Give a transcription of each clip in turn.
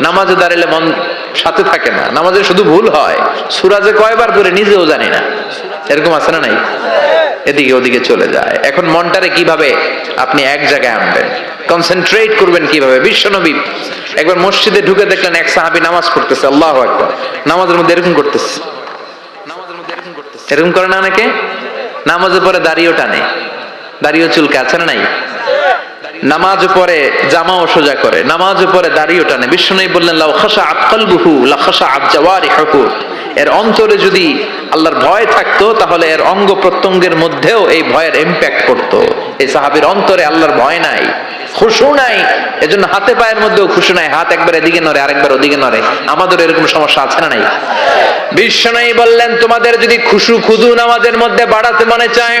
নামাজে দাঁড়ালে মন সাথে থাকে না। নামাজে শুধু ভুল হয়। সুরাজে কয়বার করে নিজেও জানি না। এরকম আছে না নাই? এদিকে ওদিকে চলে যায়। এখন মনটারে কীভাবে আপনি এক জায়গায় আনবেন? কনসেন্ট্রেট করবেন কীভাবে? বিশ্বনবী একবার মসজিদে ঢুকে দেখলেন এক সাহাবী নামাজ পড়তেছে, আল্লাহ একবার নামাজের মধ্যে এরকম করতেছে। এরকম করে না অনেকে? নামাজের পরে দাড়িও টানে। দাড়িও চুলকে, আছে না নাই? নামাজ পরে জামাও সোজা করে। নামাজ পরে দাড়িও টানে। বিষ্ণু বললেন, লাউ খাসা আতকলবুহু লা খাসা আবজাওয়ারিহু এর অন্তরে যদি আল্লাহর ভয় থাকতো, তাহলে এর অঙ্গ প্রত্যঙ্গের মধ্যেও এই ভয়ের ইম্প্যাক্ট পড়তো। এই সাহাবীর অন্তরে আল্লাহর ভয় নাই, খুশু নাই। এজন্য হাতে পায়ের মধ্যেও খুশু নাই। হাত একবার এদিকে নড়ে, আরেকবার ওদিকে নড়ে। আমাদের এরকম সমস্যা আছে না নাই? বিশ্বনয়ী বললেন, তোমাদের যদি খুশু খুদু নামাজের মধ্যে বাড়াতে মনে চায়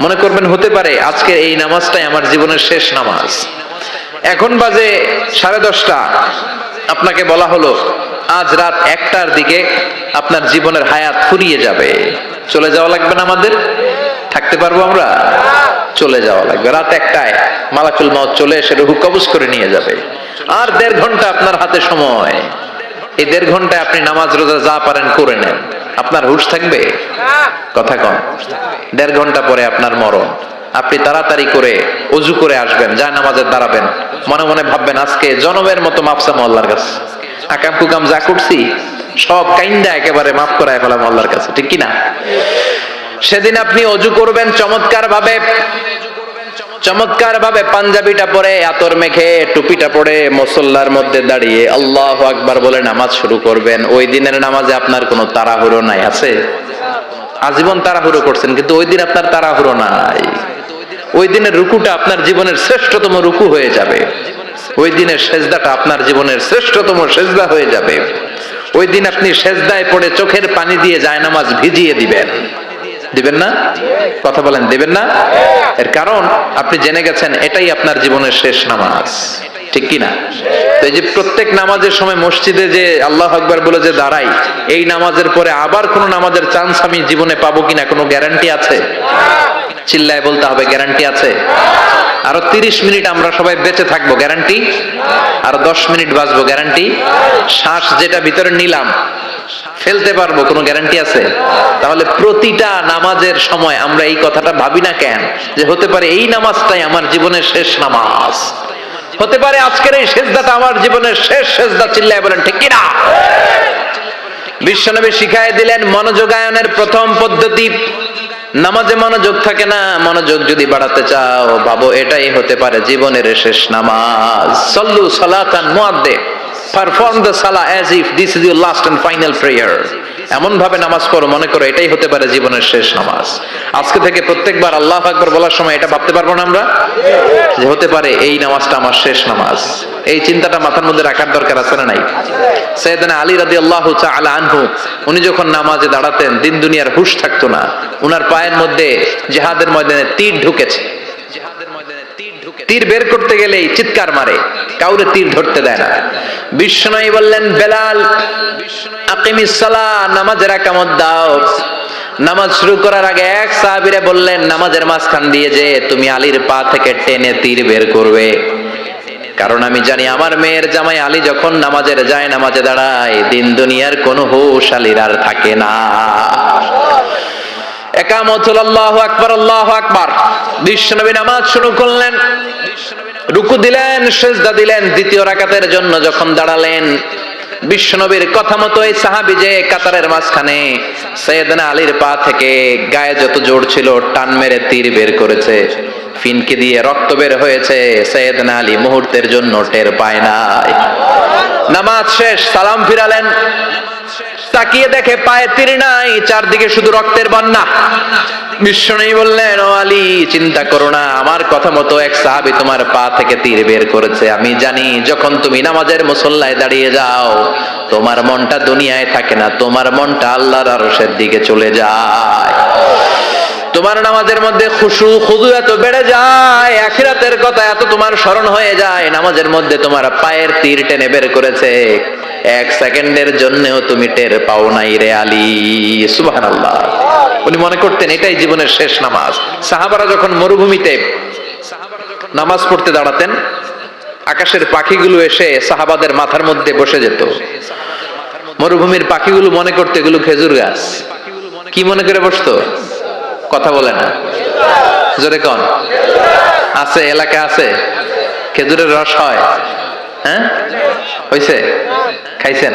মনে করবেন হতে পারে আজকের এই নামাজটাই আমার জীবনের শেষ নামাজ। এখন বাজে সাড়ে দশটা। আপনাকে বলা হলো, আজ রাত একটার দিকে আপনার জীবনের হায়াত ফুরিয়ে যাবে। চলে যাওয়া লাগবে না আমাদের? থাকতে পারব আমরা? চলে যাওয়া লাগবে। রাত একটায় মালাকুল মাউত চলে এসে রুহু কবজ করে নিয়ে যাবে। আর দেড় ঘণ্টা আপনার হাতে সময়। এই দেড় ঘন্টায় আপনি নামাজ রোজা যা পারেন করে নেন। আপনার হুশ থাকবে? কথা কম দেড় ঘণ্টা পরে আপনার মরণ। আপনি তাড়াতাড়ি করে অজু করে আসবেন, যা নামাজের দাঁড়াবেন। মনে মনে ভাববেন, আজকে জনমের মতো মাপসাম আল্লাহর কাছে। আকাম কুকাম যা করছি, সব কাইন্দা একেবারে মাফ করায় ফেলাম আল্লাহর কাছে, ঠিক কিনা? সেদিন আপনি অজু করবেন চমৎকার ভাবে চমৎকার ভাবে পাঞ্জাবিটা পরে, আতর মেখে টুপিটা পরে মুসল্লার মধ্যে দাঁড়িয়ে আল্লাহ আকবার বলে নামাজ শুরু করবেন। ওই দিনের নামাজে আপনার কোনো তাড়াহুড়ো নাই, আছে? আজীবন তাড়াহুড়ো করছেন, কিন্তু ওই দিন আপনার তাড়াহুড়ো নাই। ওই দিনের রুকুটা আপনার জীবনের শ্রেষ্ঠতম রুকু হয়ে যাবে। ওই দিনের সেজদাটা আপনার জীবনের শ্রেষ্ঠতম সেজদা হয়ে যাবে। ওই দিন আপনি সেজদায় পড়ে চোখের পানি দিয়ে জায়নামাজ ভিজিয়ে দিবেন। দিবেন না? কথা বলেন, দিবেন না? এর কারণ, আপনি জেনে গেছেন, এটাই আপনার জীবনের শেষ নামাজ। ঠিক কি না তো এই যে প্রত্যেক নামাজের সময় মসজিদে যে আল্লাহ আকবার বলে যে দাঁড়াই, এই নামাজের পরে আবার কোন নামাজের চান্স আমি জীবনে পাবো কিনা কোনো গ্যারান্টি আছে? চিল্লায় বলতে হবে, গ্যারান্টি আছে? আরও তিরিশ মিনিট আমরা সবাই বেঁচে থাকব, গ্যারান্টি? আরও দশ মিনিট বাঁচবো, গ্যারান্টি? শ্বাস যেটা ভিতরে নিলাম, ফেলতে পারব, কোনো গ্যারান্টি আছে? তাহলে প্রতিটা নামাজের সময় আমরা এই কথাটা ভাবি না কেন? যে হতে পারে এই নামাজটাই আমার জীবনের শেষ নামাজ। হতে পারে আজকের এই সেজদাটা আমার জীবনের শেষ সেজদা, চিল্লায় বলেন, ঠিক কিনা? বিশ্বনবী শিখায় দিলেন, মনোযোগায়নের প্রথম পদ্ধতি নামাজে মনোযোগ থাকে না, মনোযোগ যদি বাড়াতে চাও, ভাবো এটাই হতে পারে জীবনের শেষ নামাজ। সল্লু সালাতান মুআদ্দে পারফর্ম দ্য সালা as if this is your last and final prayer এমন ভাবে নামাজ পড়ো, মনে করো এটাই হতে পারে জীবনের শেষ নামাজ। আজকে থেকে প্রত্যেকবার আল্লাহ আকবর বলার সময় এটা ভাবতে পারব না আমরা? যে হতে পারে এই নামাজটা আমার শেষ নামাজ। এই চিন্তাটা মাথার মধ্যে রাখার দরকার আছে না নাই? সৈয়দনা আলী রাদি আল্লাহ আলা আনহু, উনি যখন নামাজে দাঁড়াতেন, দিন দুনিয়ার হুশ থাকতো না। উনার পায়ের মধ্যে জেহাদের ময়দানে তীর ঢুকেছে। তীর বের করতে গেলেই চিৎকার মারে, কাউরে তীর ধরতে দেয় না। বিশ্বনয়ী বললেন, বেলাল আকিমিস সালা নামাজের একামত দাও। নামাজ শুরু করার আগে এক সাহাবীরে বললেন, নামাজের মাঝখান দিয়ে যে তুমি আলীর পা থেকে টেনে তীর বের করবে। কারণ আমি জানি আমার মেয়ের জামাই আলী যখন নামাজের যায়, নামাজে দাঁড়ায়, দিন দুনিয়ার কোনো হুশ আলীর আর থাকে না। একামত আলীর পা থেকে গায়ে যত জোর ছিল টান মেরে তীর বের করেছে, ফিনকে দিয়ে রক্ত বের হয়েছে, সৈয়দনা আলী মুহূর্তের জন্য টের পায় নাই। নামাজ শেষ, সালাম ফিরালেন তাকিয়ে দেখে পায়ে তীর নাই, চারদিকে শুধু রক্তের বন্যা। বিশ্বনেই বললেন, ও আলী, চিন্তা করো না, আমার কথা মতো এক সাহাবি তোমার পা থেকে তীর বের করেছে। আমি জানি, যখন তুমি নামাজের মুসল্লায় দাঁড়িয়ে যাও, তোমার মনটা দুনিয়ায় থাকে না, তোমার মনটা আল্লাহর আরশের দিকে চলে যায়। তোমার নামাজের মধ্যে খুশু, খুদু এত বেড়ে যায়, আখিরাতের কথা এত তোমার স্মরণ হয়ে যায়, নামাজের মধ্যে তোমার পায়ের তীর টেনে বের করেছে। এক সেকেন্ডের জন্যও তুমি টের পাও নাই রে আলী, সুবহানাল্লাহ। উনি মনে করতেন এটাই জীবনের শেষ নামাজ। সাহাবারা যখন মরুভূমিতে নামাজ পড়তে দাঁড়াতেন, আকাশের পাখিগুলো এসে সাহাবাদের মাথার মধ্যে বসে যেত। মরুভূমির পাখিগুলো মনে করতে এগুলো খেজুর গাছ। কি মনে করে বসতো? কথা বলেন জোরে কন। আছে এলাকা আছে? খেজুরের রস হয়। হ্যাঁ? হয়েছে খাইছেন?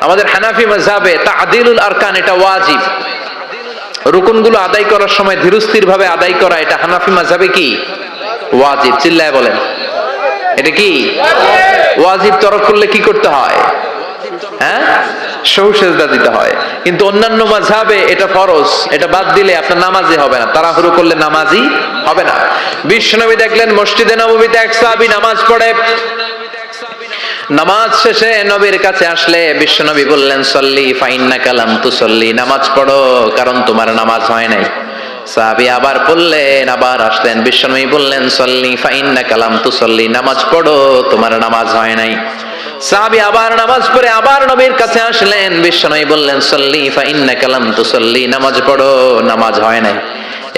আমাদের হানাফি মজাবে তাদিলুল আরকান, এটা ওয়াজিব। রুকুনগুলো আদায় করার সময় ধীরস্থির ভাবে আদায় করা, এটা হানাফি মাঝাবে কি? ওয়াজিব, চিল্লায় বলেন। এটা কি? ওয়াজিব তরক করলে কি করতে হয়? হ্যাঁ? সেজদা দিতে হয়। কিন্তু অন্যান্য মাঝাবে এটা ফরজ, এটা বাদ দিলে আপনার নামাজি হবে না, তাড়াহুড়ো করলে নামাজি হবে না। বিশ্বনবী দেখলেন, মসজিদে নবমীতে এক সাহাবী নামাজ পড়ে নামাজ শেষে নবীর কাছে আসলে বিশ্বনবী বললেন, সল্লি, ফাইন্না কালাম তু সল্লি নামাজ পড়ো, কারণ তোমার নামাজ হয় নাই। সাহাবি আবার পড়লেন আবার আসলেন, বিশ্বনবী বললেন, সল্লি, ফাইন্না কালাম তু সল্লি নামাজ পড়ো, তোমার নামাজ হয় নাই। সাহাবি আবার নামাজ পড়ে আবার নবীর কাছে আসলেন, বিশ্বনবী বললেন, সল্লি, ফাইন্না কালাম তু সল্লি নামাজ পড়ো, নামাজ হয় নাই।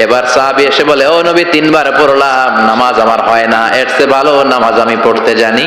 এবার সাহাবি এসে বলে, ও নবী, তিনবার পড়লাম, নামাজ আমার হয় না, এর চেয়ে ভালো নামাজ আমি পড়তে জানি।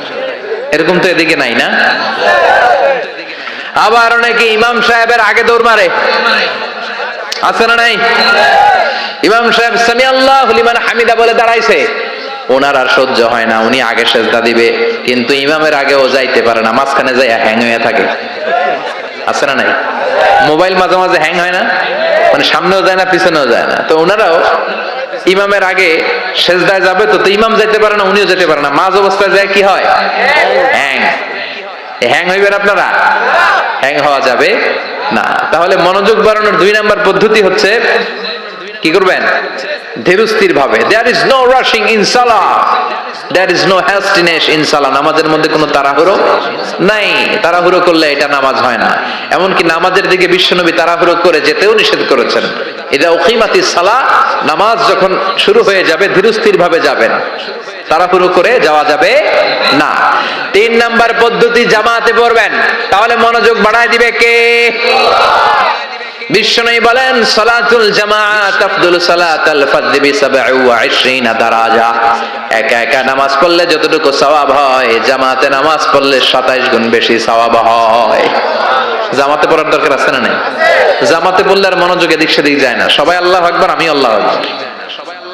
এরকম তো এদিকে নাই না? আবার অনেকে ইমাম সাহেবের আগে দৌড় মারে। আছে না নাই? ইমাম সাহেব সামি আল্লাহ লিমান হামিদা বলে দাঁড়াইছে। ওনার আর সহ্য হয় না, উনি আগে সেজদা দিবে, কিন্তু ইমামের আগে ও যাইতে পারে না, মাঝখানে যাই হ্যাং হয়ে থাকে। আছে না নাই? মোবাইল মাঝে মাঝে হ্যাং হয় না? মানে সামনেও যায় না, পিছনেও যায় না। তো ওনারাও ইমামের আগে সেজদায় যাবে তো ইমাম যাইতে পারে না, উনিও যেতে পারে না। মাঝ অবস্থায় যায় কি হয়? হ্যাং। হ্যাং হইবেন আপনারা? হ্যাং হওয়া যাবে না। তাহলে মনোযোগ বাড়ানোর দুই নাম্বার পদ্ধতি হচ্ছে, কি করবেন? ধীরস্থির ভাবে there is no rushing in Salah there is no hastiness in সালাহ নামাজের মধ্যে কোনো তাড়াহুড়ো নাই। তাড়াহুড়ো করলে এটা নামাজ হয় না। এমনকি নামাজের দিকে বিশ্বনবী তাড়াহুড়ো করে যেতেও নিষেধ করেছেন। এটা ওকিমাতি সালাহ নামাজ যখন শুরু হয়ে যাবে ধীরস্থির ভাবে যাবেন। তাড়াহুড়ো করে যাওয়া যাবে না। তিন নাম্বার পদ্ধতি জামাতে পড়বেন। তাহলে মনোযোগ দিবে কে? বলেন, সালাতুল জামাআত আফদুল সালাতাল ফাজরি বি 27 দারাজা। একা একা নামাজ পড়লে যতটুকু হয় জামাতে নামাজ পড়লে 27 গুণ বেশি হয়। জামাতে পড়ার দরকার আছে না নাই? জামাতে পড়লে আর মনোযোগ এদিক সেদিক যায় না। সবাই আল্লাহ আকবার আমি আল্লাহ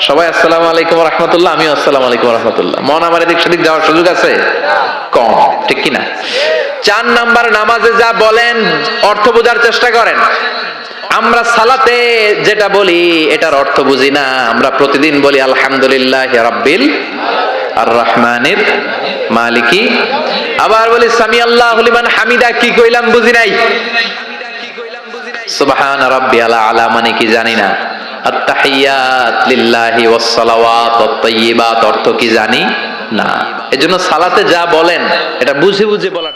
সবাই আসসালাম আলাইকুম রহমতুল্লাহ, আমিও আসসালামু আলাইকুম রহমতুল্লাহ। মন আমার এদিক সেদিক যাওয়ার সুযোগ আছে? কম, ঠিক কিনা? চার নাম্বার, নামাজে যা বলেন, অর্থ বোঝার চেষ্টা করেন। আমরা সালাতে যেটা বলি, এটার অর্থ বুঝি না। আমরা প্রতিদিন বলি, আলহামদুলিল্লাহ রাব্বিল আর রহমানের মালিকি। আবার বলি সামি আল্লাহ হামিদা কি কইলাম বুঝি নাই? সুবহান রাব্বি আলা মানে কি জানি না। লিল্লাহি ওয়াস সালাওয়াত ওয়াত তাইয়্যিবাত অর্থ কি জানি না। এজন্য সালাতে যা বলেন, এটা বুঝে বুঝে বলার